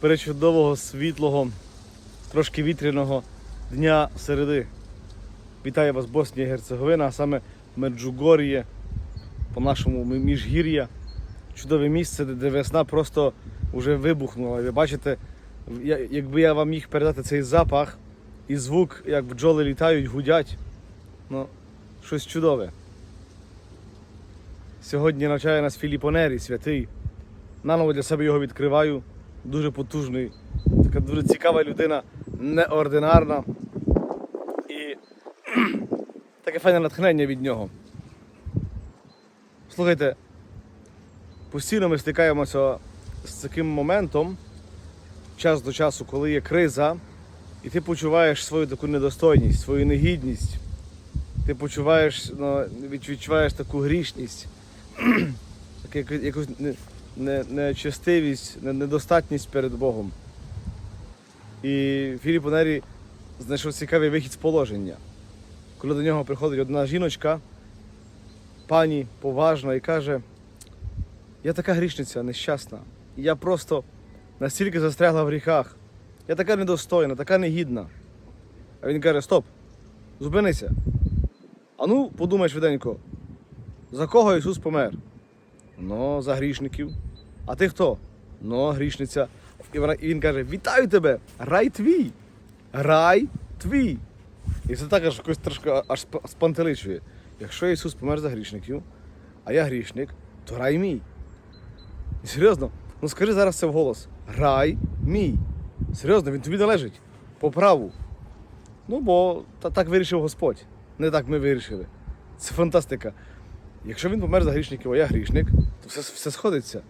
перечудового, світлого, трошки вітряного дня середи. Вітаю вас, Боснія і Герцеговина, а саме Меджугор'є, по-нашому міжгір'я. Чудове місце, де весна просто вже вибухнула. Ви бачите, якби я вам міг передати цей запах і звук, як бджоли літають, гудять. Ну, щось чудове. Сьогодні навчає нас Філіпонері, святий. Наново для себе його відкриваю. Дуже потужний, така дуже цікава людина, неординарна. І таке файне натхнення від нього. Слухайте, постійно ми стикаємося з таким моментом, час до часу, коли є криза, і ти почуваєш свою таку недостойність, свою негідність. Ти почуваєш, ну, відчуваєш таку грішність, таку якусь нечестивість, не- недостатність перед Богом. І Філіп Онері знайшов цікавий вихід з положення. Коли до нього приходить одна жіночка, пані поважна, і каже: Я така грішниця, нещасна. Я просто настільки застрягла в гріхах. Я така недостойна, така негідна. А він каже: Стоп, зупинися. А ну, подумай швиденько, за кого Ісус помер? Ну, за грішників. А ти хто? Ну, грішниця. І, він каже: Вітаю тебе! Рай твій! Рай твій! І це також якось трошки аж спантеличує. Якщо Ісус помер за грішників, а я грішник, то рай мій. І серйозно, ну скажи зараз це вголос. Рай мій. Серйозно, він тобі належить. По праву. Ну, бо та, так вирішив Господь. Не так ми вирішили. Це фантастика. Якщо він помер за грішників, а я грішник, то все, все сходиться.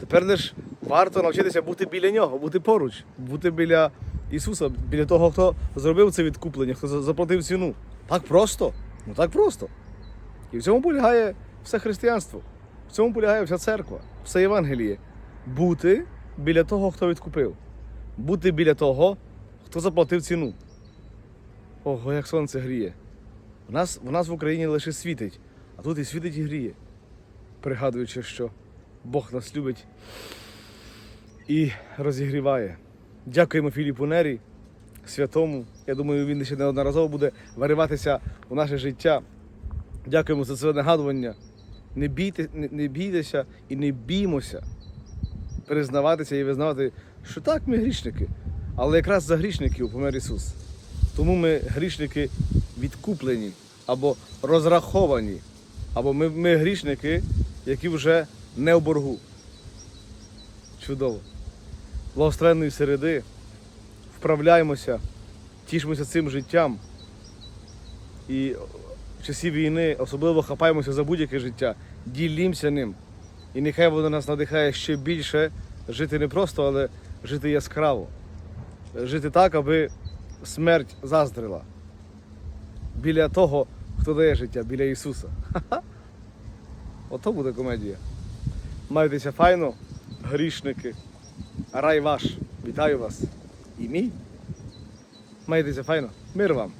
Тепер лиш варто навчитися бути біля нього, бути поруч, бути біля Ісуса, біля того, хто зробив це відкуплення, хто заплатив ціну. Так просто. Ну так просто. І в цьому полягає все християнство. В цьому полягає вся церква, все Євангеліє. Бути біля того, хто відкупив. Бути біля того, хто заплатив ціну. Ого, як сонце гріє. В нас, в нас в Україні лише світить, а тут і світить і гріє. Пригадуючи, що Бог нас любить і розігріває. Дякуємо Філіпу Нері, святому. Я думаю, він ще неодноразово буде вириватися у наше життя. Дякуємо за це нагадування. Не, бійте, не, не бійтеся і не біймося признаватися і визнавати, що так, ми грішники. Але якраз за грішників помер Ісус. Тому ми грішники відкуплені або розраховані, або ми, ми грішники, які вже не в боргу. Чудово. Благословенної середи. Вправляємося, тішимося цим життям. І в часі війни особливо хапаємося за будь-яке життя, ділімося ним. І нехай воно нас надихає ще більше жити не просто, але жити яскраво. Жити так, аби смерть заздрила. Біля того, дає життя, біля Ісуса. Ото буде комедія. Майтеся файно, грішники. Рай ваш. Вітаю вас. І мій. Майтеся файно. Мир вам.